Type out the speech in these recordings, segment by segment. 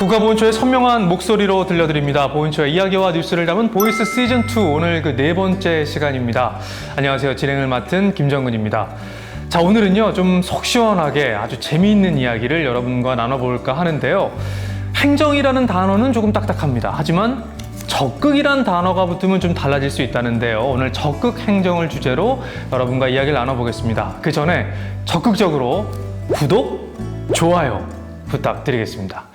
국가보훈처의 선명한 목소리로 들려드립니다. 보훈처의 이야기와 뉴스를 담은 보이스 시즌 2 오늘 그 네 번째 시간입니다. 안녕하세요. 진행을 맡은 김정근입니다. 자 오늘은요 좀 속 시원하게 아주 재미있는 이야기를 여러분과 나눠볼까 하는데요. 행정이라는 단어는 조금 딱딱합니다. 하지만 적극이란 단어가 붙으면 좀 달라질 수 있다는데요. 오늘 적극 행정을 주제로 여러분과 이야기를 나눠보겠습니다. 그 전에 적극적으로 구독, 좋아요 부탁드리겠습니다.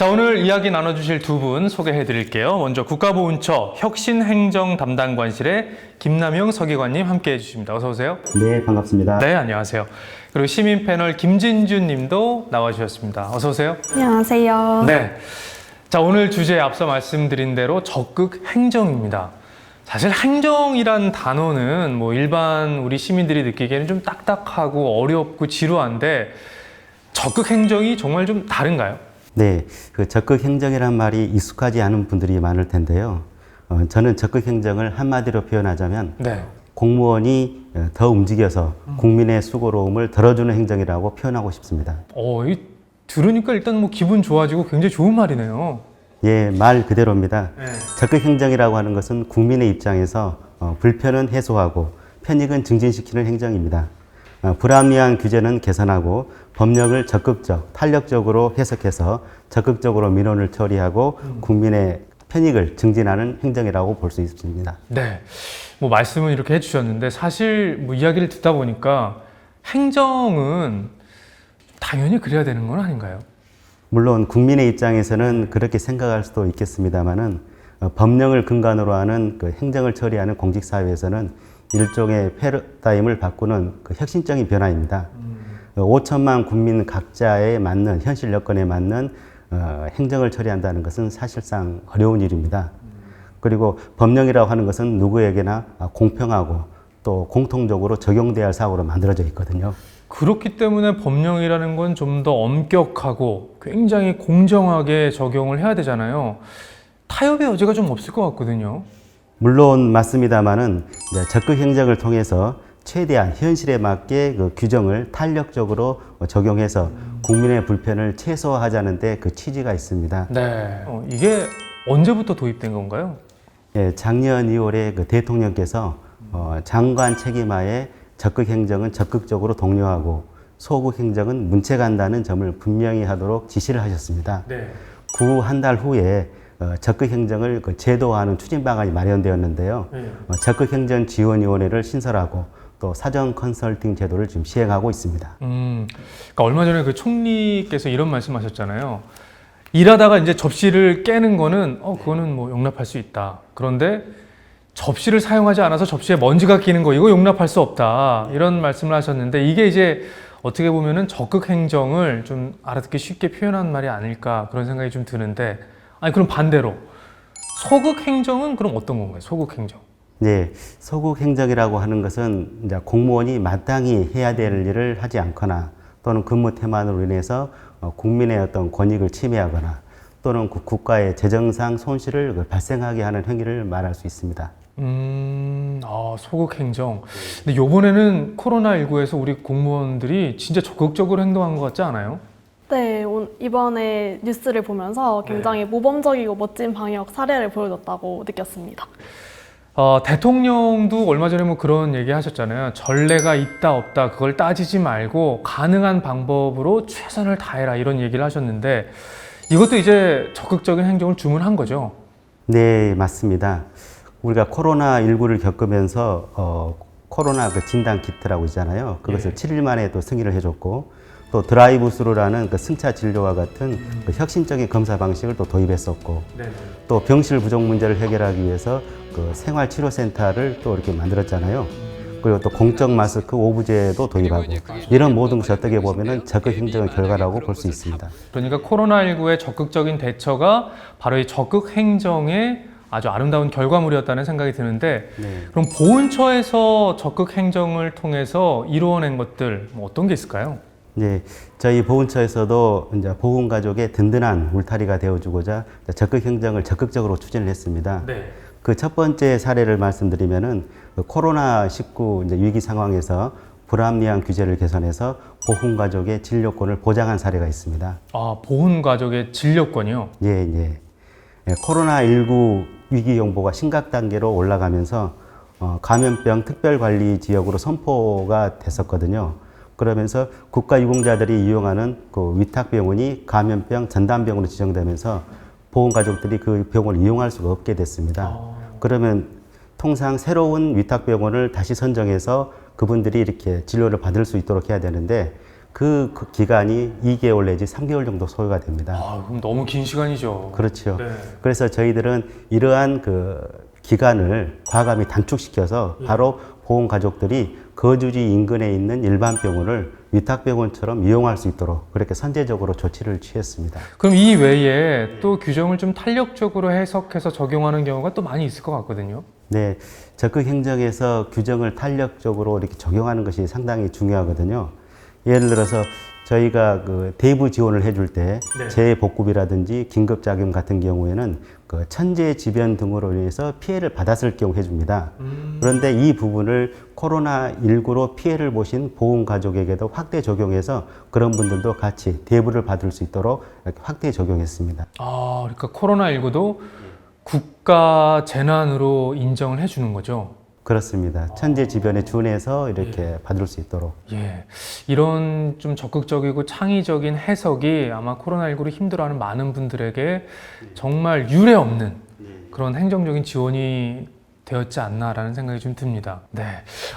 자, 오늘 이야기 나눠주실 두 분 소개해 드릴게요. 먼저 국가보훈처 혁신행정 담당관실의 김남영 서기관님 함께 해주십니다. 어서오세요. 네, 반갑습니다. 네, 안녕하세요. 그리고 시민 패널 김진준 님도 나와주셨습니다. 어서오세요. 안녕하세요. 네. 자, 오늘 주제에 앞서 말씀드린 대로 적극 행정입니다. 사실 행정이란 단어는 뭐 일반 우리 시민들이 느끼기에는 좀 딱딱하고 어렵고 지루한데 적극 행정이 정말 좀 다른가요? 네, 그 적극 행정이란 말이 익숙하지 않은 분들이 많을 텐데요. 어, 저는 적극 행정을 한마디로 표현하자면 네. 공무원이 어, 더 움직여서 국민의 수고로움을 덜어주는 행정이라고 표현하고 싶습니다. 어, 이 들으니까 일단 뭐 기분 좋아지고 굉장히 좋은 말이네요. 예, 말 그대로입니다. 네. 적극 행정이라고 하는 것은 국민의 입장에서 어, 불편은 해소하고 편익은 증진시키는 행정입니다. 어, 불합리한 규제는 개선하고 법령을 적극적, 탄력적으로 해석해서 적극적으로 민원을 처리하고 국민의 편익을 증진하는 행정이라고 볼 수 있습니다. 네. 뭐 말씀은 이렇게 해주셨는데 사실 뭐 이야기를 듣다 보니까 행정은 당연히 그래야 되는 건 아닌가요? 물론 국민의 입장에서는 그렇게 생각할 수도 있겠습니다만은 어, 법령을 근간으로 하는 그 행정을 처리하는 공직 사회에서는 일종의 패러다임을 바꾸는 그 혁신적인 변화입니다. 어, 5천만 국민 각자에 맞는 현실 여건에 맞는 어, 행정을 처리한다는 것은 사실상 어려운 일입니다. 그리고 법령이라고 하는 것은 누구에게나 아, 공평하고 또 공통적으로 적용돼야 할 사고로 만들어져 있거든요. 그렇기 때문에 법령이라는 건 좀 더 엄격하고 굉장히 공정하게 적용을 해야 되잖아요. 타협의 여지가 좀 없을 것 같거든요. 물론 맞습니다만은 이제 적극 행정을 통해서 최대한 현실에 맞게 그 규정을 탄력적으로 적용해서 국민의 불편을 최소화하자는데 그 취지가 있습니다. 네. 어, 이게 언제부터 도입된 건가요? 예, 작년 2월에 그 대통령께서 어, 장관 책임하에 적극 행정은 적극적으로 독려하고 소극 행정은 문책한다는 점을 분명히 하도록 지시를 하셨습니다. 네. 그한달 후에 어, 적극 행정을 그 제도화하는 추진 방안이 마련되었는데요. 네. 어, 적극 행정 지원위원회를 신설하고 또 사전 컨설팅 제도를 지금 시행하고 있습니다. 음, 그러니까 얼마 전에 그 총리께서 이런 말씀하셨잖아요. 일하다가 이제 접시를 깨는 거는 어 그거는 뭐 용납할 수 있다. 그런데 접시를 사용하지 않아서 접시에 먼지가 끼는 거 이거 용납할 수 없다. 이런 말씀을 하셨는데 이게 이제 어떻게 보면은 적극 행정을 좀 알아듣기 쉽게 표현한 말이 아닐까 그런 생각이 좀 드는데 아니 그럼 반대로 소극 행정은 그럼 어떤 건가요? 소극 행정. 네, 소극 행정이라고 하는 것은 이제 공무원이 마땅히 해야 될 일을 하지 않거나 또는 근무 태만으로 인해서 어, 국민의 어떤 권익을 침해하거나 또는 그 국가의 재정상 손실을 그 발생하게 하는 행위를 말할 수 있습니다. 음, 아, 소극 행정. 근데 요번에는 코로나19에서 우리 공무원들이 진짜 적극적으로 행동한 것 같지 않아요? 네, 온- 이번에 뉴스를 보면서 굉장히 모범적이고 멋진 방역 사례를 보여줬다고 느꼈습니다. 어, 대통령도 얼마 전에 뭐 그런 얘기 하셨잖아요. 전례가 있다, 없다, 그걸 따지지 말고 가능한 방법으로 최선을 다해라, 이런 얘기를 하셨는데 이것도 이제 적극적인 행정을 주문한 거죠. 네, 맞습니다. 우리가 코로나19를 겪으면서 어, 코로나 그 진단 키트라고 있잖아요. 그것을 예. 7일 만에 또 승인을 해줬고 또 드라이브 스루라는 그 승차 진료와 같은 그 혁신적인 검사 방식을 또 도입했었고 네. 또 병실 부족 문제를 해결하기 위해서 그 생활치료센터를 또 이렇게 만들었잖아요. 그리고 또 공적 마스크 오부제도 도입하고 이런 모든 것이 어떻게 보면은 적극 행정의 결과라고 볼 수 있습니다. 그러니까 코로나19의 적극적인 대처가 바로 이 적극 행정의 아주 아름다운 결과물이었다는 생각이 드는데 네. 그럼 보훈처에서 적극 행정을 통해서 이루어낸 것들 뭐 어떤 게 있을까요? 네, 저희 보훈처에서도 이제 보훈 가족의 든든한 울타리가 되어주고자 이제 적극 행정을 적극적으로 추진을 했습니다. 네. 그 첫 번째 사례를 말씀드리면은 그 코로나 19 이제 위기 상황에서 불합리한 규제를 개선해서 보훈 가족의 진료권을 보장한 사례가 있습니다. 아, 보훈 가족의 진료권이요. 예, 예. 예, 코로나 19 위기 경보가 심각 단계로 올라가면서 어, 감염병 특별관리 지역으로 선포가 됐었거든요. 그러면서 국가 유공자들이 이용하는 그 위탁 병원이 감염병 전담병으로 지정되면서 보건가족들이 그 병원을 이용할 수가 없게 됐습니다. 그러면 통상 새로운 위탁 병원을 다시 선정해서 그분들이 이렇게 진료를 받을 수 있도록 해야 되는데 그, 그 기간이 2개월 내지 3개월 정도 소요가 됩니다. 아, 그럼 너무 긴 시간이죠. 그렇죠. 네. 그래서 저희들은 이러한 그 기간을 과감히 단축시켜서 바로 보험 가족들이 거주지 인근에 있는 일반 병원을 위탁병원처럼 이용할 수 있도록 그렇게 선제적으로 조치를 취했습니다. 그럼 이 외에 또 규정을 좀 탄력적으로 해석해서 적용하는 경우가 또 많이 있을 것 같거든요. 네, 적극 행정에서 규정을 탄력적으로 이렇게 적용하는 것이 상당히 중요하거든요. 예를 들어서 저희가 그 대부 지원을 해줄 때 네. 재복급이라든지 긴급 자금 같은 경우에는 그 천재 지변 등으로 인해서 피해를 받았을 경우 해줍니다. 그런데 이 부분을 코로나 19로 피해를 보신 보험 가족에게도 확대 적용해서 그런 분들도 같이 대부를 받을 수 있도록 이렇게 확대 적용했습니다. 아, 그러니까 코로나19도 국가 재난으로 인정을 해주는 거죠. 그렇습니다. 천재 지변에 준해서 이렇게 받을 수 있도록. 예. 이런 좀 적극적이고 창의적인 해석이 아마 코로나19로 힘들어하는 많은 분들에게 정말 유례 없는 그런 행정적인 지원이 되었지 않나라는 생각이 좀 듭니다. 네.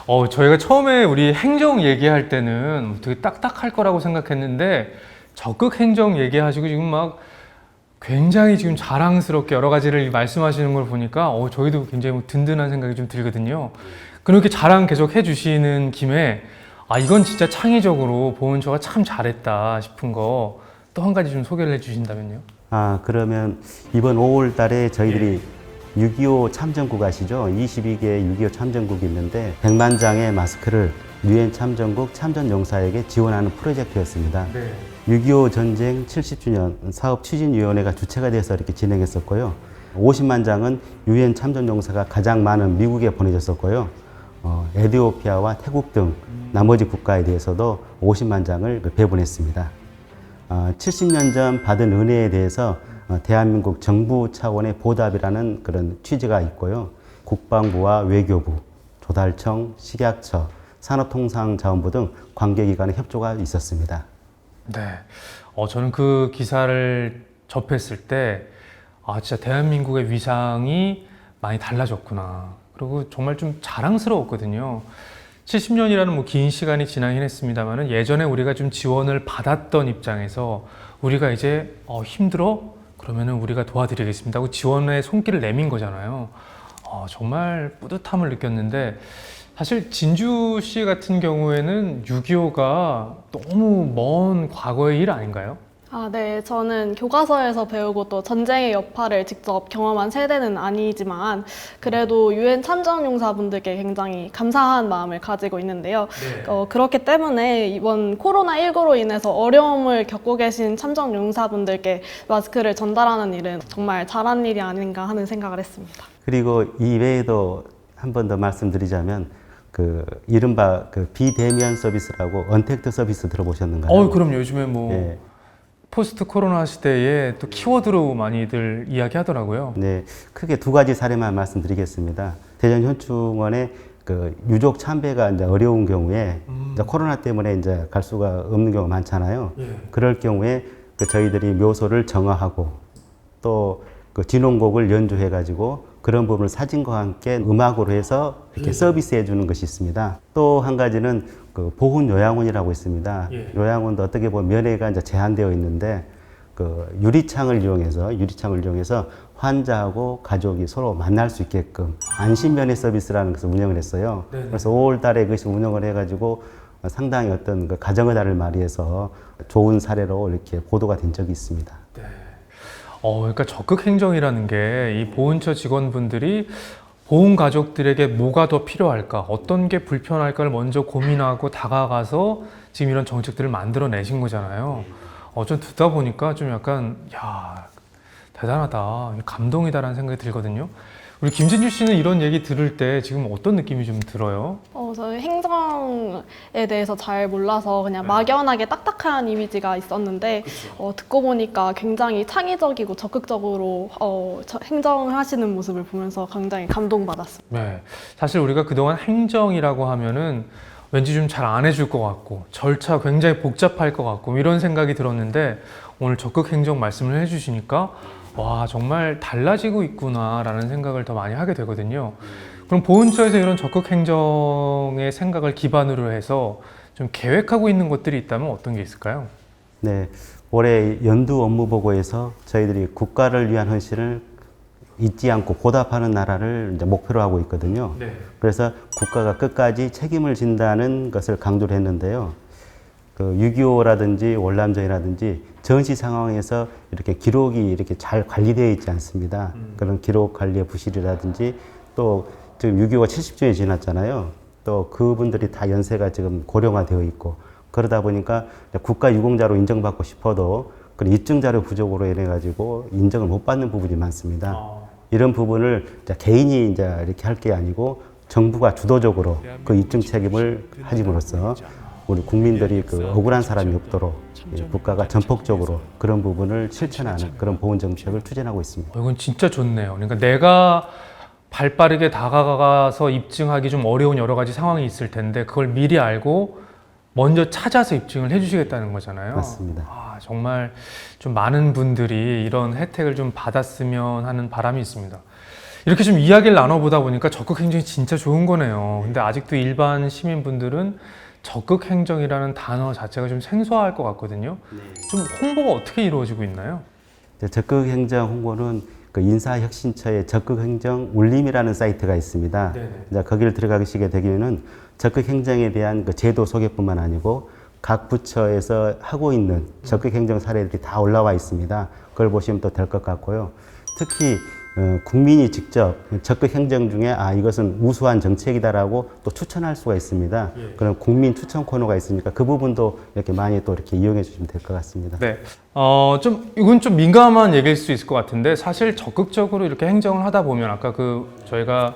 어, 저희가 처음에 우리 행정 얘기할 때는 되게 딱딱할 거라고 생각했는데 적극 행정 얘기하시고 지금 막 굉장히 지금 자랑스럽게 여러 가지를 말씀하시는 걸 보니까 어, 저희도 굉장히 뭐 든든한 생각이 좀 들거든요. 그렇게 자랑 계속 해주시는 김에 아 이건 진짜 창의적으로 보훈처가 참 잘했다 싶은 거 또 한 가지 좀 소개를 해주신다면요. 아, 그러면 이번 5월 달에 저희들이 6.25 참전국 아시죠? 22개 6.25 참전국이 있는데 100만 장의 마스크를 유엔 참전국 참전 용사에게 지원하는 프로젝트였습니다. 네. 6.25 전쟁 70주년 사업 추진위원회가 주체가 돼서 이렇게 진행했었고요. 50만 장은 유엔 참전 용사가 가장 많은 미국에 보내졌었고요. 어, 에디오피아와 태국 등 나머지 국가에 대해서도 50만 장을 배분했습니다. 어, 70년 전 받은 은혜에 대해서 어, 대한민국 정부 차원의 보답이라는 그런 취지가 있고요. 국방부와 외교부, 조달청, 식약처, 산업통상자원부 등 관계기관의 협조가 있었습니다. 네. 어, 저는 그 기사를 접했을 때, 아, 진짜 대한민국의 위상이 많이 달라졌구나. 그리고 정말 좀 자랑스러웠거든요. 70년이라는 뭐 긴 시간이 지나긴 했습니다만은 예전에 우리가 좀 지원을 받았던 입장에서 우리가 이제 어, 힘들어? 그러면은 우리가 도와드리겠습니다 하고 지원의 손길을 내민 거잖아요. 어, 정말 뿌듯함을 느꼈는데 사실 진주시 같은 경우에는 6.25가 너무 먼 과거의 일 아닌가요? 아, 네. 저는 교과서에서 배우고 또 전쟁의 여파를 직접 경험한 세대는 아니지만 그래도 유엔 참전용사분들께 굉장히 감사한 마음을 가지고 있는데요. 어, 그렇기 때문에 이번 코로나19로 인해서 어려움을 겪고 계신 참전용사분들께 마스크를 전달하는 일은 정말 잘한 일이 아닌가 하는 생각을 했습니다. 그리고 이 외에도 한 번 더 말씀드리자면 그 이른바 그 비대면 서비스라고 언택트 서비스 들어보셨는가요? 어, 그럼 요즘에 뭐 네, 포스트 코로나 시대에 또 키워드로 많이들 이야기하더라고요. 네, 크게 두 가지 사례만 말씀드리겠습니다. 대전 현충원에 그 유족 참배가 이제 어려운 경우에 이제 코로나 때문에 이제 갈 수가 없는 경우가 많잖아요. 그럴 경우에 그 저희들이 묘소를 정화하고 또 그 진홍곡을 연주해 가지고 그런 부분을 사진과 함께 음악으로 해서 이렇게 서비스해 주는 것이 있습니다. 또 한 가지는 그 보훈 요양원이라고 있습니다. 예. 요양원도 어떻게 보면 면회가 이제 제한되어 있는데 그 유리창을 이용해서 유리창을 이용해서 환자하고 가족이 서로 만날 수 있게끔 안심 면회 서비스라는 것을 운영을 했어요. 네네. 그래서 5월 달에 그것이 운영을 해 가지고 상당히 어떤 그 가정의 달을 맞이해서 좋은 사례로 이렇게 보도가 된 적이 있습니다. 어, 그러니까 적극 행정이라는 게 이 보훈처 직원분들이 보훈 가족들에게 뭐가 더 필요할까, 어떤 게 불편할까를 먼저 고민하고 다가가서 지금 이런 정책들을 만들어내신 거잖아요. 어, 좀 듣다 보니까 좀 약간, 야, 대단하다, 감동이다라는 생각이 들거든요. 우리 김진주 씨는 이런 얘기 들을 때 지금 어떤 느낌이 좀 들어요? 어, 저는 행정에 대해서 잘 몰라서 네. 그냥 막연하게 딱딱한 이미지가 있었는데 어, 듣고 보니까 굉장히 창의적이고 적극적으로 어, 저- 행정하시는 모습을 보면서 굉장히 감동받았습니다. 네. 사실 우리가 그동안 행정이라고 하면은 왠지 좀 잘 안 해줄 것 같고 절차 굉장히 복잡할 것 같고 이런 생각이 들었는데 오늘 적극 행정 말씀을 해주시니까 와 정말 달라지고 있구나라는 생각을 더 많이 하게 되거든요. 그럼 보훈처에서 이런 적극 행정의 생각을 기반으로 해서 좀 계획하고 있는 것들이 있다면 어떤 게 있을까요? 네, 올해 연두 업무 보고에서 저희들이 국가를 위한 헌신을 잊지 않고 보답하는 나라를 목표로 하고 있거든요. 네. 그래서 국가가 끝까지 책임을 진다는 것을 강조를 했는데요. 그 6.25라든지 월남전이라든지 전시 상황에서 이렇게 기록이 이렇게 잘 관리되어 있지 않습니다. 그런 기록 관리의 부실이라든지 또 지금 6.25가 70주년이 지났잖아요. 또 그분들이 다 연세가 지금 고령화되어 있고 그러다 보니까 국가 유공자로 인정받고 싶어도 그런 입증 자료 부족으로 인해 가지고 인정을 못 받는 부분이 많습니다. 이런 부분을 이제 개인이 이제 이렇게 할 게 아니고 정부가 주도적으로 그 입증 책임을 하짐으로써 우리 국민들이 그 억울한 사람이 없도록 이 국가가 전폭적으로 그런 부분을 실천하는 그런 보훈 정책을 추진하고 있습니다. 어, 이건 진짜 좋네요. 그러니까 내가 발 빠르게 다가가서 입증하기 좀 어려운 여러 가지 상황이 있을 텐데 그걸 미리 알고 먼저 찾아서 입증을 해주시겠다는 거잖아요. 맞습니다. 아, 정말 좀 많은 분들이 이런 혜택을 좀 받았으면 하는 바람이 있습니다. 이렇게 좀 이야기를 나눠보다 보니까 적극 행정이 진짜 좋은 거네요. 근데 아직도 일반 시민분들은 적극 행정이라는 단어 자체가 좀 생소할 것 같거든요. 좀 홍보가 어떻게 이루어지고 있나요? 이제 적극 행정 홍보는 그 인사혁신처의 적극 행정 울림이라는 사이트가 있습니다. 네네. 이제 거기를 들어가시게 되면은 적극 행정에 대한 그 제도 소개뿐만 아니고 각 부처에서 하고 있는 적극 행정 사례들이 다 올라와 있습니다. 그걸 보시면 또 될 것 같고요. 특히 어, 국민이 직접 적극 행정 중에 아 이것은 우수한 정책이다라고 또 추천할 수가 있습니다. 그런 국민 추천 코너가 있으니까 그 부분도 이렇게 많이 또 이렇게 이용해 주시면 될 것 같습니다. 네. 어, 좀, 이건 좀 민감한 얘기일 수 있을 것 같은데, 사실 적극적으로 이렇게 행정을 하다 보면, 아까 그, 저희가,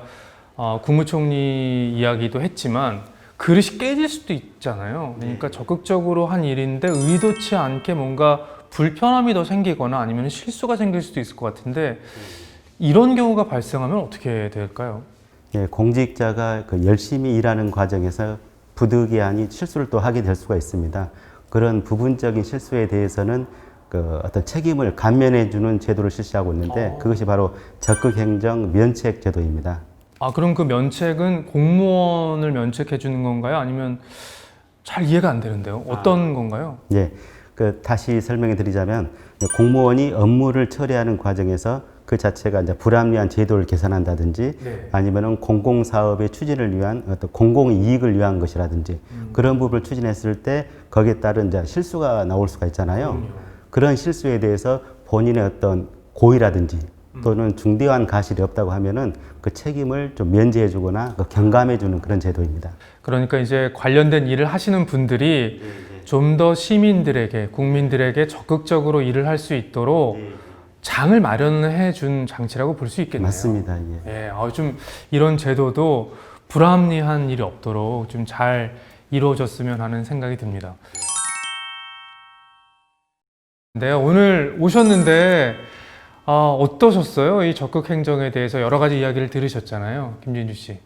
어, 국무총리 이야기도 했지만, 그릇이 깨질 수도 있잖아요. 그러니까 적극적으로 한 일인데, 의도치 않게 뭔가 불편함이 더 생기거나 아니면 실수가 생길 수도 있을 것 같은데, 이런 경우가 발생하면 어떻게 될까요? 예, 공직자가 그 열심히 일하는 과정에서 부득이하니 실수를 또 하게 될 수가 있습니다. 그런 부분적인 실수에 대해서는 그 어떤 책임을 감면해 주는 제도를 실시하고 있는데 그것이 바로 적극 행정 면책 제도입니다. 아, 그럼 그 면책은 공무원을 면책해 주는 건가요? 아니면 잘 이해가 안 되는데요. 어떤 건가요? 예, 그 다시 설명해 드리자면 공무원이 업무를 처리하는 과정에서 그 자체가 이제 불합리한 제도를 개선한다든지 네. 아니면은 공공 사업의 추진을 위한 어떤 공공 이익을 위한 것이라든지 음. 그런 부분을 추진했을 때 거기에 따른 이제 실수가 나올 수가 있잖아요. 그런 실수에 대해서 본인의 어떤 고의라든지 음. 또는 중대한 가실이 없다고 하면은 그 책임을 좀 면제해 주거나 그 경감해 주는 그런 제도입니다. 그러니까 이제 관련된 일을 하시는 분들이 좀 더 시민들에게, 국민들에게 적극적으로 일을 할 수 있도록 장을 마련해 준 장치라고 볼 수 있겠네요. 맞습니다. 예. 예, 어, 좀 이런 제도도 불합리한 일이 없도록 좀 잘 이루어졌으면 하는 생각이 듭니다. 네, 오늘 오셨는데 아, 어떠셨어요? 이 적극 행정에 대해서 여러 가지 이야기를 들으셨잖아요, 김진주 씨.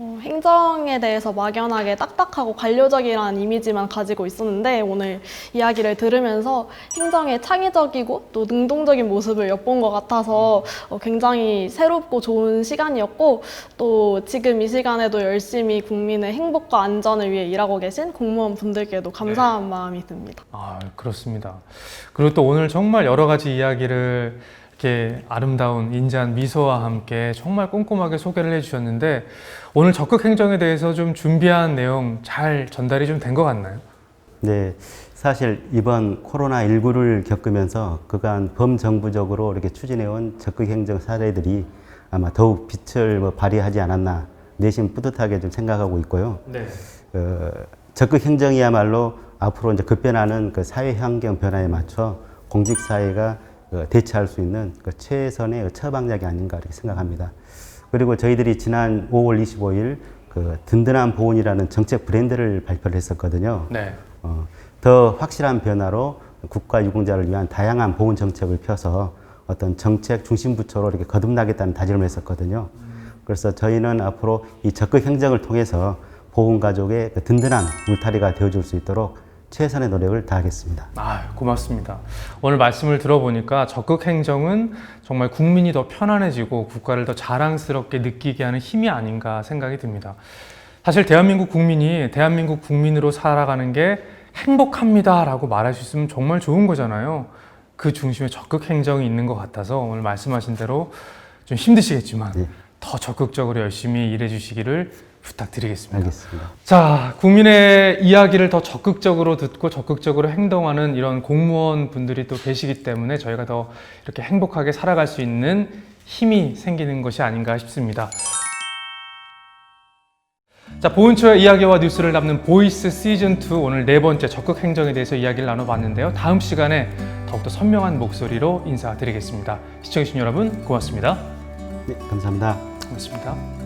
어, 행정에 대해서 막연하게 딱딱하고 관료적이라는 이미지만 가지고 있었는데 오늘 이야기를 들으면서 행정의 창의적이고 또 능동적인 모습을 엿본 것 같아서 어, 굉장히 새롭고 좋은 시간이었고 또 지금 이 시간에도 열심히 국민의 행복과 안전을 위해 일하고 계신 공무원 분들께도 감사한 마음이 듭니다. 아, 그렇습니다. 그리고 또 오늘 정말 여러 가지 이야기를 이렇게 아름다운 인자한 미소와 함께 정말 꼼꼼하게 소개를 해주셨는데 오늘 적극 행정에 대해서 좀 준비한 내용 잘 전달이 좀 된 것 같나요? 네, 사실 이번 코로나 19를 겪으면서 그간 범정부적으로 이렇게 추진해온 적극 행정 사례들이 아마 더욱 빛을 뭐 발휘하지 않았나 내심 뿌듯하게 좀 생각하고 있고요. 네. 어, 적극 행정이야말로 앞으로 이제 급변하는 그 사회 환경 변화에 맞춰 공직 사회가 어, 대처할 수 있는 그 최선의 그 처방약이 아닌가 이렇게 생각합니다. 그리고 저희들이 지난 5월 25일 그 든든한 보훈이라는 정책 브랜드를 발표를 했었거든요. 네. 어, 더 확실한 변화로 국가 유공자를 위한 다양한 보훈 정책을 펴서 어떤 정책 중심 부처로 이렇게 거듭나겠다는 다짐을 했었거든요. 그래서 저희는 앞으로 이 적극 행정을 통해서 보훈 가족의 그 든든한 울타리가 되어줄 수 있도록 최선의 노력을 다하겠습니다. 아, 고맙습니다. 오늘 말씀을 들어보니까 적극 행정은 정말 국민이 더 편안해지고 국가를 더 자랑스럽게 느끼게 하는 힘이 아닌가 생각이 듭니다. 사실 대한민국 국민이 대한민국 국민으로 살아가는 게 행복합니다라고 말할 수 있으면 정말 좋은 거잖아요. 그 중심에 적극 행정이 있는 것 같아서 오늘 말씀하신 대로 좀 힘드시겠지만 네. 더 적극적으로 열심히 일해 주시기를 부탁드리겠습니다. 알겠습니다. 자, 국민의 이야기를 더 적극적으로 듣고 적극적으로 행동하는 이런 공무원 분들이 또 계시기 때문에 저희가 더 이렇게 행복하게 살아갈 수 있는 힘이 생기는 것이 아닌가 싶습니다. 자, 보은초의 이야기와 뉴스를 담는 보이스 시즌2 오늘 네 번째 적극 행정에 대해서 이야기를 나눠봤는데요. 다음 시간에 더욱더 선명한 목소리로 인사드리겠습니다. 시청해주신 여러분 고맙습니다. 네, 감사합니다. 고맙습니다.